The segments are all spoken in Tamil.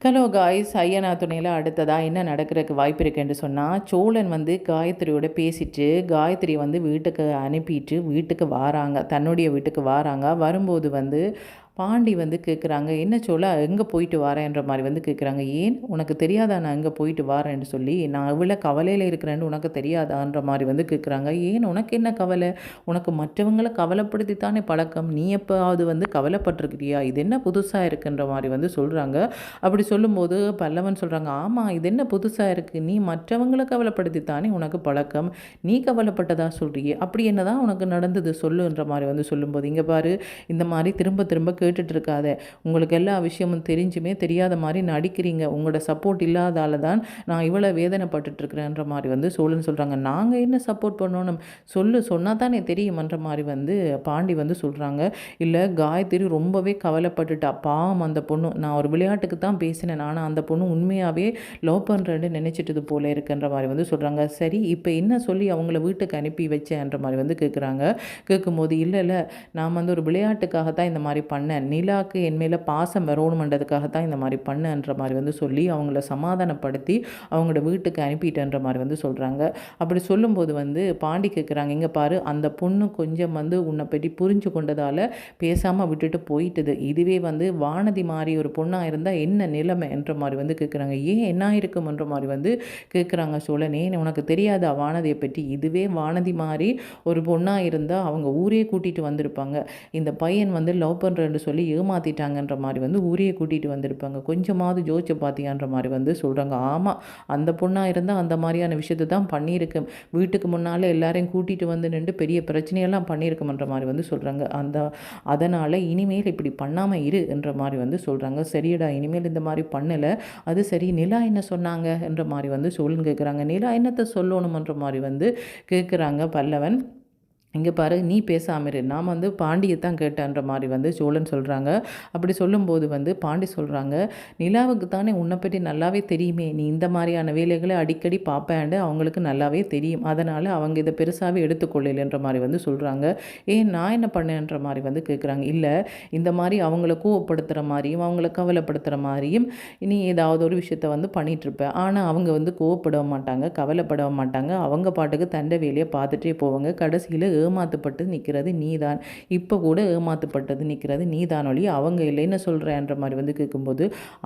ஹலோ காய்ஸ் ஐயனா துணையில் அடுத்ததாக என்ன நடக்கிறதுக்கு வாய்ப்பு இருக்குன்னு சொன்னால் சோழன் வந்து காயத்ரியோட பேசிட்டு காயத்ரி வந்து வீட்டுக்கு அனுப்பிட்டு வீட்டுக்கு வாராங்க தன்னுடைய வீட்டுக்கு வாராங்க. வரும்போது வந்து பாண்டி வந்து கேட்குறாங்க என்ன சொல்ல எங்கே போயிட்டு வரேன்ற மாதிரி வந்து கேட்குறாங்க ஏன்? உனக்கு தெரியாதா? நான் எங்கே போயிட்டு வரேன்னு சொல்லி நான் இவ்வளோ கவலையில் இருக்கிறேன்னு உனக்கு தெரியாதான்ற மாதிரி வந்து கேட்குறாங்க ஏன்? உனக்கு என்ன கவலை? உனக்கு மற்றவங்களை கவலைப்படுத்தித்தானே பழக்கம்? நீ எப்போவது வந்து கவலைப்பட்டிருக்கிறியா? இது என்ன புதுசாக இருக்குன்ற மாதிரி வந்து சொல்கிறாங்க அப்படி சொல்லும்போது பல்லவன் சொல்கிறாங்க ஆமாம் இது என்ன புதுசாக இருக்குது நீ மற்றவங்களை கவலைப்படுத்தித்தானே உனக்கு பழக்கம்? நீ கவலைப்பட்டதாக சொல்கிறியே அப்படி என்ன தான் உனக்கு நடந்தது? சொல்லுன்ற மாதிரி வந்து சொல்லும்போது இங்கே பாரு இந்த மாதிரி திரும்ப திரும்ப கே கேட்டுட்ருக்காத உங்களுக்கு எல்லா விஷயமும் தெரிஞ்சுமே தெரியாத மாதிரி நடிக்கிறீங்க. உங்களோட சப்போர்ட் இல்லாதால தான் நான் இவ்வளோ வேதனைப்பட்டுட்ருக்கிறேன்ற மாதிரி வந்து சோழன் சொல்கிறாங்க நாங்கள் என்ன சப்போர்ட் பண்ணணும்? சொல்லு சொன்னால் தானே தெரியுமன்ற மாதிரி வந்து பாண்டி வந்து சொல்கிறாங்க இல்லை காயத்ரி ரொம்பவே கவலைப்பட்டுட்டா. பாவம் அந்த பொண்ணு. நான் ஒரு விளையாட்டுக்கு தான் பேசினேன். ஆனால் அந்த பொண்ணு உண்மையாகவே லவ் பண்ணுறேன்னு நினச்சிட்டது போல இருக்குன்ற மாதிரி வந்து சொல்கிறாங்க சரி இப்போ என்ன சொல்லி அவங்கள வீட்டுக்கு அனுப்பி வச்சேன்ற மாதிரி வந்து கேட்குறாங்க கேட்கும்போது இல்லை இல்லை நான் வந்து ஒரு விளையாட்டுக்காக தான் இந்த மாதிரி பண்ணேன். நிலாக்கு என் மேலே பாசம் வரணுமன்றதுக்காக தான் இந்த மாதிரி பண்ணுன்ற மாதிரி வந்து சொல்லி அவங்கள சமாதானப்படுத்தி அவங்களோட வீட்டுக்கு அனுப்பிட்டேன்ற மாதிரி வந்து சொல்கிறாங்க அப்படி சொல்லும்போது வந்து பாண்டி கேட்குறாங்க இங்கே பாரு அந்த பொண்ணு கொஞ்சம் வந்து உன்னை பற்றி புரிஞ்சு கொண்டதால் பேசாமல் விட்டுட்டு போயிட்டுது. இதுவே வந்து வானதி மாதிரி ஒரு பொண்ணாக இருந்தால் என்ன நிலைமை? என்ற மாதிரி வந்து கேட்குறாங்க ஏன் என்ன இருக்கும்ன்ற மாதிரி வந்து கேட்குறாங்க சோழனே. உனக்கு தெரியாதா வானதியை பற்றி இதுவே வானதி மாதிரி ஒரு பொண்ணாக இருந்தால் அவங்க ஊரே கூட்டிகிட்டு வந்திருப்பாங்க. இந்த பையன் வந்து லவ் பண்ணுறேன்னு சொல்லி ஏமாற்றிட்டாங்கன்ற மாதிரி வந்து ஊரையே கூட்டிகிட்டு வந்திருப்பாங்க. கொஞ்சமாவது ஜோதிச்சு பார்த்தியான்ற மாதிரி வந்து சொல்கிறாங்க ஆமாம் அந்த பொண்ணாக இருந்தால் அந்த மாதிரியான விஷயத்தை தான் பண்ணியிருக்கு. வீட்டுக்கு முன்னால் எல்லாரையும் கூட்டிகிட்டு வந்து நின்று பெரிய பிரச்சனையெல்லாம் பண்ணியிருக்கோம்ன்ற மாதிரி வந்து சொல்கிறாங்க அந்த அதனால் இனிமேல் இப்படி பண்ணாமல் இரு என்ற மாதிரி வந்து சொல்கிறாங்க சரியடா இனிமேல் இந்த மாதிரி பண்ணலை. அது சரி நிலா என்ன சொன்னாங்க என்ற மாதிரி வந்து சொல்லுன்னு கேட்குறாங்க நிலா என்னத்தை சொல்லணுமன்ற மாதிரி வந்து கேட்குறாங்க பல்லவன். இங்கே பாரு நீ பேசாமல் இரு. நாம் வந்து பாண்டியை தான் கேட்டேன்ற மாதிரி வந்து சோழன் சொல்கிறாங்க அப்படி சொல்லும்போது வந்து பாண்டி சொல்கிறாங்க நிலாவுக்கு தானே உன்னை பற்றி நல்லாவே தெரியுமே. நீ இந்த மாதிரியான வேலைகளை அடிக்கடி பார்ப்பேன்டு அவங்களுக்கு நல்லாவே தெரியும். அதனால் அவங்க இதை பெருசாகவே எடுத்துக்கொள்ளலைன்ற மாதிரி வந்து சொல்கிறாங்க ஏன் நான் என்ன பண்ணேன்ற மாதிரி வந்து கேட்குறாங்க இல்லை இந்த மாதிரி அவங்கள கோவப்படுத்துகிற மாதிரியும் அவங்கள கவலைப்படுத்துகிற மாதிரியும் நீ ஏதாவது ஒரு விஷயத்த வந்து பண்ணிகிட்ருப்பேன் ஆனால் அவங்க வந்து கோவப்படவும் மாட்டாங்க கவலைப்படவும் மாட்டாங்க. அவங்க பாட்டுக்கு தண்டை வேலையை பார்த்துட்டே போவாங்க. கடைசியில் ஏமாத்தப்பட்டு நிற்கிறது நீ தான் இப்போ கூட ஏமாத்தப்பட்டது நிற்கிறது நீ தான் அவங்க இல்லைன்னு சொல்கிறேன்ற மாதிரி வந்து கேட்கும்போது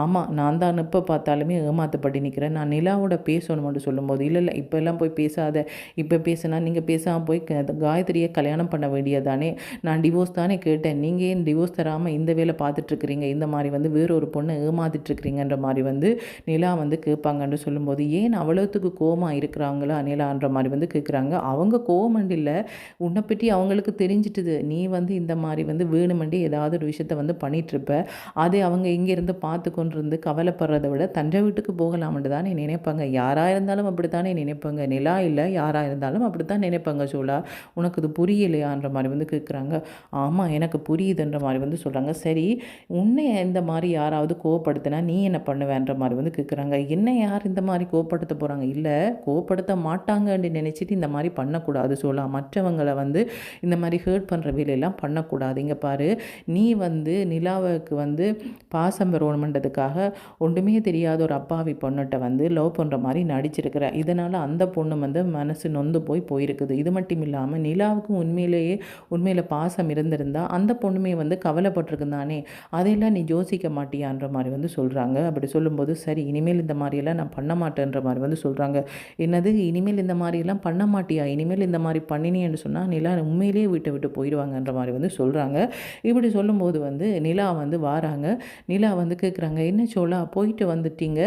ஆமாம் நான் தான் இப்போ பார்த்தாலுமே ஏமாத்தப்பட்டு நிற்கிறேன் நான் நிலாவோட பேசணும்னு சொல்லும்போது இல்லை இல்லை இப்போ எல்லாம் போய் பேசாத. இப்போ பேசினா நீங்கள் பேசாமல் போய் காயத்ரியை கல்யாணம் பண்ண வேண்டியதானே நான் டிவோர்ஸ் தானே கேட்டேன். நீங்கள் ஏன் டிவோர்ஸ் தராமல் இந்த வேலை பார்த்துட்ருக்குறீங்க இந்த மாதிரி வந்து வேற ஒரு பொண்ணை ஏமாத்திட்ருக்குறீங்கன்ற மாதிரி வந்து நிலா வந்து கேட்பாங்கன்னு சொல்லும்போது ஏன் அவ்வளோத்துக்கு கோமாக இருக்கிறாங்களா நிலான்ற மாதிரி வந்து கேட்குறாங்க அவங்க கோவமண்டு இல்லை உன்னை பற்றி அவங்களுக்கு தெரிஞ்சிட்டுது. நீ வந்து இந்த மாதிரி வந்து வேணுமெண்டே ஏதாவது ஒரு விஷயத்த வந்து பண்ணிகிட்ருப்ப அதை அவங்க இங்கேருந்து பார்த்து கொண்டு இருந்து கவலைப்படுறத விட தஞ்சை வீட்டுக்கு போகலாம்னு தானே நினைப்பாங்க. யாராக இருந்தாலும் அப்படி தானே நினைப்பாங்க. நிலா இல்லை யாராக இருந்தாலும் அப்படி தான் நினைப்பாங்க சோழா. உனக்கு இது புரியலையான்ற மாதிரி வந்து கேட்குறாங்க ஆமாம் எனக்கு புரியுதுன்ற மாதிரி வந்து சொல்கிறாங்க சரி உன்னை இந்த மாதிரி யாராவது கோவப்படுத்தினா நீ என்ன பண்ணுவேன்ற மாதிரி வந்து கேட்குறாங்க என்ன யார் இந்த மாதிரி கோவப்படுத்த போகிறாங்க இல்லை கோவப்படுத்த மாட்டாங்கன்னு நினச்சிட்டு இந்த மாதிரி பண்ணக்கூடாது சோழா. மற்றவங்க மற்றவங்களை வந்து இந்த மாதிரி ஹேர்ட் பண்ணுற வேலையெல்லாம் பண்ணக்கூடாது. இங்கே பாரு நீ வந்து நிலாவுக்கு வந்து பாசம் வரணுமன்றதுக்காக ஒன்றுமே தெரியாத ஒரு அப்பாவி பொண்ணுகிட்ட வந்து லவ் பண்ணுற மாதிரி நடிச்சிருக்கிற. இதனால் அந்த பொண்ணு வந்து மனசு நொந்து போய் போயிருக்குது. இது மட்டும் இல்லாமல் நிலாவுக்கும் உண்மையிலேயே உண்மையில் பாசம் இருந்திருந்தால் அந்த பொண்ணுமே வந்து கவலைப்பட்டிருக்கு தானே? அதையெல்லாம் நீ யோசிக்க மாட்டியான்ற மாதிரி வந்து சொல்கிறாங்க அப்படி சொல்லும்போது சரி இனிமேல் இந்த மாதிரியெல்லாம் நான் பண்ண மாட்டேன்ற மாதிரி வந்து சொல்கிறாங்க என்னது இனிமேல் இந்த மாதிரியெல்லாம் பண்ண மாட்டியா? இனிமேல் இந்த மாதிரி பண்ணினேன்னு சொன்னால் நிலா உண்மையிலேயே வீட்டை விட்டு போயிடுவாங்கன்ற மாதிரி வந்து சொல்கிறாங்க இப்படி சொல்லும்போது வந்து நிலா வந்து வாராங்க. நிலா வந்து கேட்குறாங்க என்ன சோழா போயிட்டு வந்துட்டீங்க.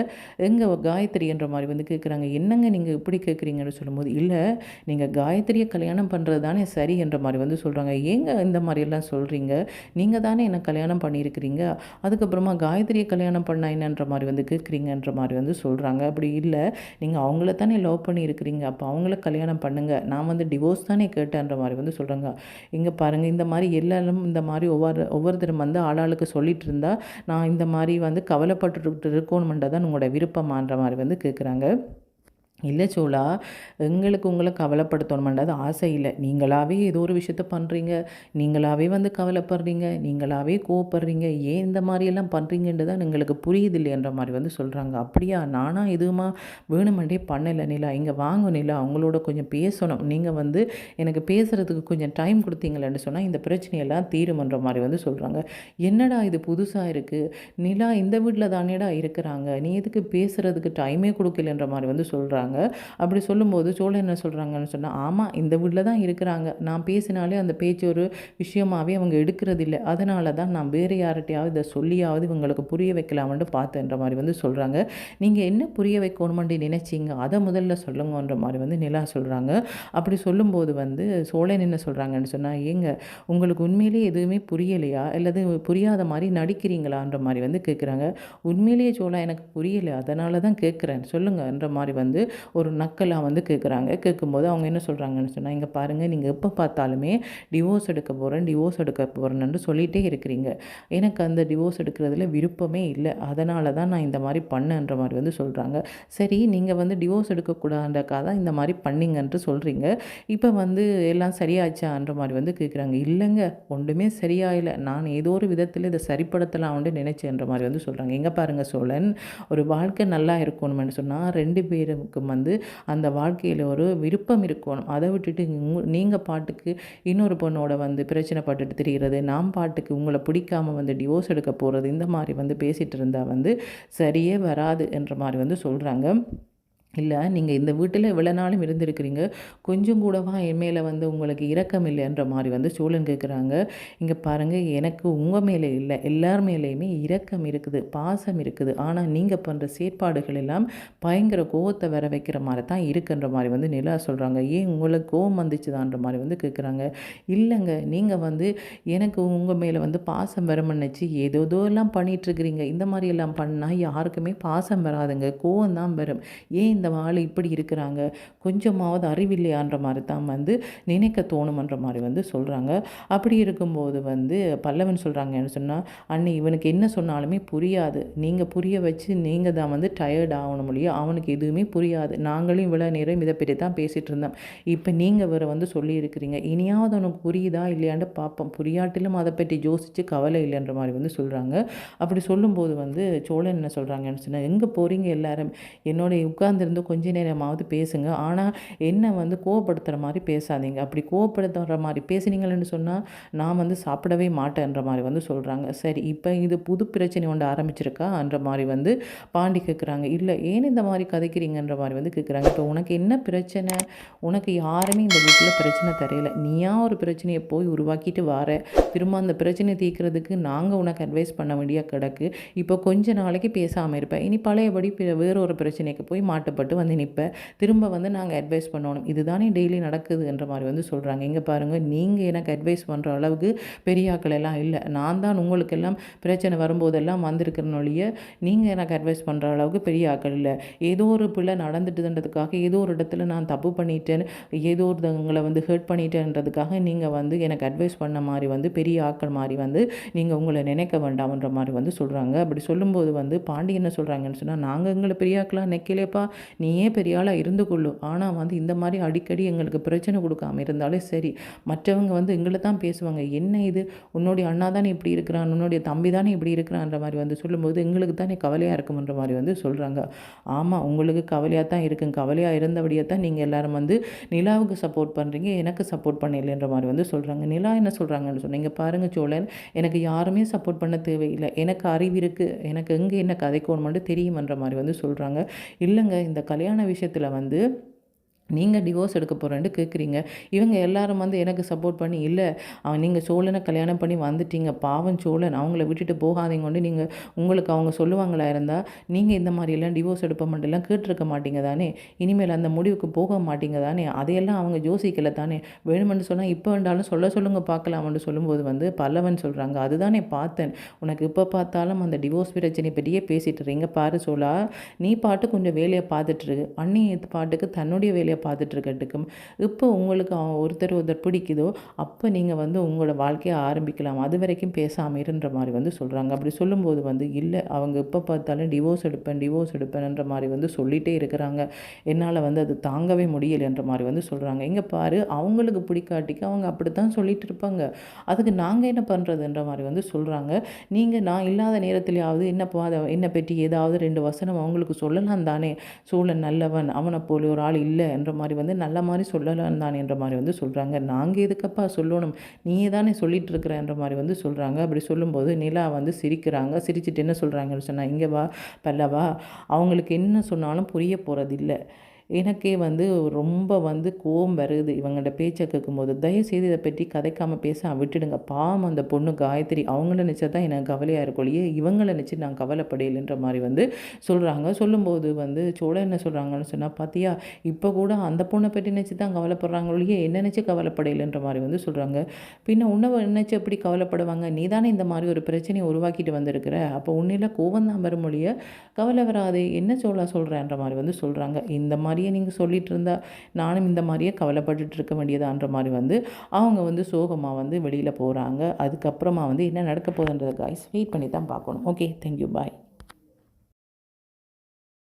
எங்கே காயத்ரின்ற மாதிரி வந்து கேட்குறாங்க என்னங்க நீங்கள் இப்படி கேட்குறீங்கன்னு சொல்லும்போது இல்லை நீங்கள் காயத்ரியை கல்யாணம் பண்ணுறது தானே சரி என்ற மாதிரி வந்து சொல்கிறாங்க ஏங்க இந்த மாதிரியெல்லாம் சொல்கிறீங்க நீங்கள் தானே என்ன கல்யாணம் பண்ணியிருக்கிறீங்க? அதுக்கப்புறமா காயத்ரியை கல்யாணம் பண்ண என்னன்ற மாதிரி வந்து கேட்குறீங்கன்ற மாதிரி வந்து சொல்கிறாங்க அப்படி இல்லை. நீங்கள் அவங்கள தானே லவ் பண்ணியிருக்கிறீங்க. அப்போ அவங்கள கல்யாணம் பண்ணுங்கள் நான் வந்து டிவோர்ஸ் தானே கேட்டேன். கேட்டேன்ற மாதிரி வந்து சொல்கிறாங்க இங்கே பாருங்கள் இந்த மாதிரி எல்லாரும் இந்த மாதிரி ஒவ்வொரு ஒவ்வொருத்தரும் வந்து ஆளாளுக்கு சொல்லிட்டு இருந்தால் நான் இந்த மாதிரி வந்து கவலைப்பட்டு இருக்கணுமென்றதான் உங்களோட விருப்பமான்ற மாதிரி வந்து கேட்குறாங்க இல்லை சோழா எங்களுக்கு உங்களை கவலைப்படுத்தணுமென்றது ஆசை இல்லை. நீங்களாகவே ஏதோ ஒரு விஷயத்த பண்ணுறீங்க நீங்களாகவே வந்து கவலைப்படுறீங்க. நீங்களாகவே கோவப்படுறீங்க. ஏன் இந்த மாதிரியெல்லாம் பண்ணுறீங்கன்றது தான் எங்களுக்கு புரியுது இல்லைன்ற மாதிரி வந்து சொல்கிறாங்க அப்படியா? நானா எதுவுமா வேணுமெண்டே பண்ணலை நிலா. இங்கே வாங்க நிலா. அவங்களோட கொஞ்சம் பேசணும். நீங்கள் வந்து எனக்கு பேசுகிறதுக்கு கொஞ்சம் டைம் கொடுத்தீங்களேன்னு சொன்னால் இந்த பிரச்சனையெல்லாம் தீருமன்ற மாதிரி வந்து சொல்கிறாங்க என்னடா இது புதுசாக இருக்குது நிலா இந்த வீட்டில் தானேடா இருக்கிறாங்க. நீ எதுக்கு பேசுகிறதுக்கு டைமே கொடுக்கலன்ற மாதிரி வந்து சொல்கிறாங்க அப்படி சொல்லும்போது சோழன் என்ன சொல்கிறாங்கன்னு சொன்னால் ஆமாம் இந்த வீட்டில் தான் இருக்கிறாங்க. நான் பேசினாலே அந்த பேச்சு ஒரு விஷயமாகவே அவங்க எடுக்கிறதில்ல. அதனால தான் நான் வேறு யார்கிட்டையாவது இதை சொல்லியாவது இவங்களுக்கு புரிய வைக்கலாம்னு பார்த்தேன்ற மாதிரி வந்து சொல்கிறாங்க நீங்கள் என்ன புரிய வைக்கணுமெண்டி நினச்சிங்க? அதை முதல்ல சொல்லுங்கன்ற மாதிரி வந்து நிலா சொல்கிறாங்க அப்படி சொல்லும்போது வந்து சோழன் என்ன சொல்கிறாங்கன்னு சொன்னால் ஏங்க உங்களுக்கு உண்மையிலேயே எதுவுமே புரியலையா? அல்லது புரியாத மாதிரி நடிக்கிறீங்களான்ற மாதிரி வந்து கேட்குறாங்க உண்மையிலேயே சோழா எனக்கு புரியலை. அதனால தான் கேட்குறேன் சொல்லுங்கன்ற மாதிரி வந்து ஒரு நக்கலாக வந்து கேட்குறாங்க கேட்கும்போது அவங்க என்ன சொல்கிறாங்கன்னு சொன்னால் இங்கே பாருங்கள் நீங்கள் எப்போ பார்த்தாலுமே டிவோர்ஸ் எடுக்க போகிறேன் டிவோர்ஸ் எடுக்க போகிறேன்னு சொல்லிகிட்டே இருக்கிறீங்க. எனக்கு அந்த டிவோர்ஸ் எடுக்கிறதுல விருப்பமே இல்லை. அதனால தான் நான் இந்த மாதிரி பண்ணேன்ற மாதிரி வந்து சொல்கிறாங்க சரி நீங்கள் வந்து டிவோர்ஸ் எடுக்கக்கூடாதுன்றக்காக தான் இந்த மாதிரி பண்ணீங்கன்ட்டு சொல்கிறீங்க இப்போ வந்து எல்லாம் சரியாச்சான்ற மாதிரி வந்து கேட்குறாங்க இல்லைங்க ஒன்றுமே சரியாயில்லை நான் ஏதோ ஒரு விதத்தில் இதை சரிப்படுத்தலாம்னு நினைச்சேன்ற மாதிரி வந்து சொல்கிறாங்க எங்கே பாருங்கள் சோழன் ஒரு வாழ்க்கை நல்லா இருக்கணும்னு சொன்னால் ரெண்டு பேருக்கும் வந்து அந்த வாழ்க்கையில் ஒரு விருப்பம் இருக்கணும். அதை விட்டுட்டு நீங்கள் பாட்டுக்கு இன்னொரு பொண்ணோட வந்து பிரச்சனை பட்டுட்டு தெரிகிறது நாம் பாட்டுக்கு உங்களை பிடிக்காம வந்து டிவோர்ஸ் எடுக்க போகிறது இந்த மாதிரி வந்து பேசிகிட்டு இருந்தால் வந்து சரியே வராது என்ற மாதிரி வந்து சொல்கிறாங்க இல்லை நீங்கள் இந்த வீட்டில் இவ்வளோ நாளும் இருந்திருக்கிறீங்க. கொஞ்சம் கூடவா என் மேலே வந்து உங்களுக்கு இரக்கம் இல்லைன்ற மாதிரி வந்து சோழன் கேட்குறாங்க இங்கே பாருங்கள் எனக்கு உங்கள் மேலே இல்லை எல்லார் மேலேயுமே இரக்கம் இருக்குது பாசம் இருக்குது. ஆனால் நீங்கள் பண்ணுற செயற்பாடுகள் எல்லாம் பயங்கர கோவத்தை வர வைக்கிற மாதிரி தான் இருக்குன்ற மாதிரி வந்து நிலா சொல்கிறாங்க ஏன் உங்களுக்கு கோவம் வந்துச்சுதான்ற மாதிரி வந்து கேட்குறாங்க இல்லைங்க நீங்கள் வந்து எனக்கு உங்கள் மேலே வந்து பாசம் வரமன்னுச்சு. ஏதோதோ எல்லாம் பண்ணிகிட்ருக்கிறீங்க இந்த மாதிரி எல்லாம் பண்ணால் யாருக்குமே பாசம் வராதுங்க. கோவம் தான் வரும். ஏன் இந்த ஆள் இப்படி இருக்கிறாங்க? கொஞ்சமாவது அறிவில்லையான்ற மாதிரி தான் வந்து நினைக்க தோணுமன்ற மாதிரி வந்து சொல்கிறாங்க அப்படி இருக்கும்போது வந்து பல்லவன் சொல்கிறாங்கன்னு சொன்னால் அன்னை இவனுக்கு என்ன சொன்னாலுமே புரியாது. நீங்கள் புரிய வச்சு நீங்கள் தான் வந்து டயர்ட் ஆகணும் முடியும் அவனுக்கு எதுவுமே புரியாது. நாங்களும் இவ்வளோ நேரம் இதை பற்றி தான் பேசிகிட்டு இருந்தோம். இப்போ நீங்கள் வேறு வந்து சொல்லியிருக்கிறீங்க இனியாவது அவனுக்கு புரியுதா இல்லையாண்டு பார்ப்போம். புரியாட்டிலும் அதை பற்றி யோசித்து கவலை இல்லைன்ற மாதிரி வந்து சொல்கிறாங்க அப்படி சொல்லும்போது வந்து சோழன் என்ன சொல்கிறாங்கன்னு சொன்னால் எங்கே போகிறீங்க எல்லாரும்? என்னோட உட்கார்ந்து இருந்து கொஞ்ச நேரமாவது பேசுங்க. ஆனால் என்ன வந்து கோவப்படுத்துகிற மாதிரி பேசாதீங்க. அப்படி கோவப்படுத்துகிற மாதிரி பேசுனீங்கன்னு சொன்னால் நான் வந்து சாப்பிடவே மாட்டேன்ற மாதிரி வந்து சொல்கிறாங்க சரி இப்போ இது புது பிரச்சனை ஒன்று ஆரம்பிச்சிருக்கான்ற மாதிரி வந்து பாண்டி கேட்குறாங்க இல்லை ஏன் இந்த மாதிரி கதைக்கிறீங்கன்ற மாதிரி வந்து கேட்குறாங்க இப்போ உனக்கு என்ன பிரச்சனை? உனக்கு யாருமே இந்த வீட்டில் பிரச்சனை தெரியல நீயா ஒரு பிரச்சனையை போய் உருவாக்கிட்டு வர திரும்ப அந்த பிரச்சனையை தீர்க்கிறதுக்கு நாங்கள் உனக்கு அட்வைஸ் பண்ண வேண்டிய கிடக்கு. இப்போ கொஞ்ச நாளைக்கு பேசாமல் இருப்பேன் இனி பழையபடி வேற ஒரு பிரச்சனைக்கு போய் பட்டு வந்து நிற்பேன் திரும்ப வந்து நாங்கள் அட்வைஸ் பண்ணணும். இதுதானே டெய்லி நடக்குதுன்ற மாதிரி வந்து சொல்கிறாங்க இங்கே பாருங்கள் நீங்கள் எனக்கு அட்வைஸ் பண்ணுற அளவுக்கு பெரியாக்கள் எல்லாம் இல்லை. நான் தான் உங்களுக்கெல்லாம் பிரச்சனை வரும்போதெல்லாம் வந்திருக்கிறனொழிய நீங்கள் எனக்கு அட்வைஸ் பண்ணுற அளவுக்கு பெரிய ஆக்கள் இல்லை. ஏதோ ஒரு பிள்ளை நடந்துட்டுதுன்றதுக்காக ஏதோ ஒரு இடத்துல நான் தப்பு பண்ணிட்டேன் ஏதோ ஒருத்தவங்களை வந்து ஹர்ட் பண்ணிட்டேன்றதுக்காக நீங்கள் வந்து எனக்கு அட்வைஸ் பண்ண மாதிரி வந்து பெரிய ஆக்கள் மாதிரி வந்து நீங்கள் உங்களை நினைக்க வேண்டாம்ன்ற மாதிரி வந்து சொல்கிறாங்க அப்படி சொல்லும்போது வந்து பாண்டி என்ன சொல்கிறாங்கன்னு சொன்னால் நாங்கள் எங்களை பெரிய ஆக்களாக நிற்கலேப்பா நீயே பெரிய ஆளாக இருந்து கொள்ளும் ஆனால் வந்து இந்த மாதிரி அடிக்கடி எங்களுக்கு பிரச்சனை கொடுக்காம இருந்தாலே சரி. மற்றவங்க வந்து எங்களை தான் பேசுவாங்க. என்ன இது? உன்னுடைய அண்ணா தானே இப்படி இருக்கிறான்? உன்னுடைய தம்பி தானே இப்படி இருக்கிறான்ற மாதிரி வந்து சொல்லும்போது எங்களுக்கு தானே கவலையாக இருக்கும்ன்ற மாதிரி வந்து சொல்கிறாங்க ஆமாம் உங்களுக்கு கவலையாக தான் இருக்குங்க கவலையாக இருந்தபடியே தான் நீங்கள் எல்லாரும் வந்து நிலாவுக்கு சப்போர்ட் பண்ணுறீங்க எனக்கு சப்போர்ட் பண்ணலைன்ற மாதிரி வந்து சொல்கிறாங்க நிலா என்ன சொல்கிறாங்கன்னு சொன்னீங்க பாருங்கள் சோழன். எனக்கு யாருமே சப்போர்ட் பண்ண தேவையில்லை. எனக்கு அறிவு இருக்குது எனக்கு எங்கே என்ன கதைக்கோணுமெண்டு தெரியுமன்ற மாதிரி வந்து சொல்கிறாங்க இல்லைங்க இந்த கல்யாண விஷயத்தில் வந்து நீங்கள் டிவோர்ஸ் எடுக்க போகிறேன்ட்டு கேட்குறீங்க இவங்க எல்லாரும் வந்து எனக்கு சப்போர்ட் பண்ணி இல்லை அவன் நீங்கள் சோழனை கல்யாணம் பண்ணி வந்துட்டீங்க. பாவம் சோழன். அவங்கள விட்டுட்டு போகாதீங்கன்னு நீங்கள் உங்களுக்கு அவங்க சொல்லுவாங்களா இருந்தால் நீங்கள் இந்த மாதிரியெல்லாம் டிவோர்ஸ் எடுப்ப மட்டும்லாம் கேட்டிருக்க மாட்டீங்க தானே. இனிமேல் அந்த முடிவுக்கு போக மாட்டீங்க தானே. அதையெல்லாம் அவங்க யோசிக்கல தானே. வேணுமென்று சொன்னால் இப்போ வேண்டாலும் சொல்ல சொல்லுங்கள் பார்க்கலாம்னு சொல்லும்போது வந்து பல்லவன் சொல்கிறாங்க அதுதானே பார்த்தேன். உனக்கு இப்போ பார்த்தாலும் அந்த டிவோர்ஸ் பிரச்சனை பற்றியே பேசிட்டு இருக்கீங்க பாரு சோழா நீ பாட்டு கொஞ்சம் வேலையை பார்த்துட்ருக்கு அண்ணி பாட்டுக்கு தன்னுடைய வேலையை பார்த்துட்டு இருக்கட்டுக்கும் இப்போ உங்களுக்கு ஒருத்தர் ஒருத்தர் பிடிக்குதோ அப்போ நீங்கள் வந்து உங்களோட வாழ்க்கையை ஆரம்பிக்கலாம். அது வரைக்கும் பேசாமல் இருன்ற மாதிரி வந்து சொல்கிறாங்க அப்படி சொல்லும்போது வந்து இல்லை அவங்க இப்போ பார்த்தாலும் டிவோர்ஸ் எடுப்பேன் டிவோர்ஸ் எடுப்பேன்ன்ற மாதிரி வந்து சொல்லிகிட்டே இருக்கிறாங்க. என்னால் வந்து அது தாங்கவே முடியலைன்ற மாதிரி வந்து சொல்கிறாங்க இங்கே பாரு அவங்களுக்கு பிடிக்காட்டிக்கு அவங்க அப்படி தான் இருப்பாங்க அதுக்கு நாங்கள் என்ன பண்ணுறதுன்ற மாதிரி வந்து சொல்கிறாங்க நீங்கள் நான் இல்லாத நேரத்துலையாவது என்னப்பா அதை என்னை பற்றி ஏதாவது ரெண்டு வசனம் அவங்களுக்கு சொல்லலாம் தானே? சூழன் நல்லவன் அவனை போல ஒரு ஆள் இல்லை என்ற மாதிரி வந்து நல்ல மாதிரி சொல்லலாம் என்ற மாதிரி வந்து சொல்கிறாங்க நாங்கள் எதுக்கப்பா சொல்லணும்? நீயே தானே சொல்லிட்டு இருக்கிறன்ற மாதிரி வந்து சொல்கிறாங்க அப்படி சொல்லும்போது நிலா வந்து சிரிக்கிறாங்க. சிரிச்சிட்டு என்ன சொல்கிறாங்கன்னு சொன்னால் இங்கே வா பல்லவா. அவங்களுக்கு என்ன சொன்னாலும் புரிய போகிறதில்லை எனக்கே வந்து ரொம்ப வந்து கோவம் வருது. இவங்கள்ட்ட பேச்சை கேட்கும்போது தயவுசெய்து இதை பற்றி கதைக்காமல் பேச விட்டுடுங்க. பாவம் அந்த பொண்ணு காயத்ரி. அவங்கள நினச்சா தான் எனக்கு கவலையாக இருக்கும் இல்லையே? இவங்கள நினச்சி நான் கவலைப்படையில்ன்ற மாதிரி வந்து சொல்கிறாங்க சொல்லும்போது வந்து சோழ என்ன சொல்கிறாங்கன்னு சொன்னால் பார்த்தியா இப்போ கூட அந்த பொண்ணை பற்றி நினச்சி தான் கவலைப்படுறாங்களொழியே என்ன நினச்சி கவலைப்படையிலன்ற மாதிரி வந்து சொல்கிறாங்க பின்ன உன்னை நினச்சி எப்படி கவலைப்படுவாங்க? நீ தானே இந்த மாதிரி ஒரு பிரச்சனையை உருவாக்கிட்டு வந்திருக்கிற. அப்போ உன்னில் கோவம் தான் வரும் கவலை வராது. என்ன சோழா சொல்கிறேன்ற மாதிரி வந்து சொல்கிறாங்க இந்த மாதிரி மாதிரியே நீங்கள் சொல்லிகிட்டு இருந்தால் நானும் இந்த மாதிரியே கவலைப்பட்டுட்டு இருக்க வேண்டியதான்ற மாதிரி வந்து அவங்க வந்து சோகமாக வந்து வெளியில் போகிறாங்க அதுக்கப்புறமா வந்து என்ன நடக்க போகுதுன்றதை காய்ஸ் வெயிட் பண்ணி தான் பார்க்கணும் ஓகே தேங்க்யூ பாய்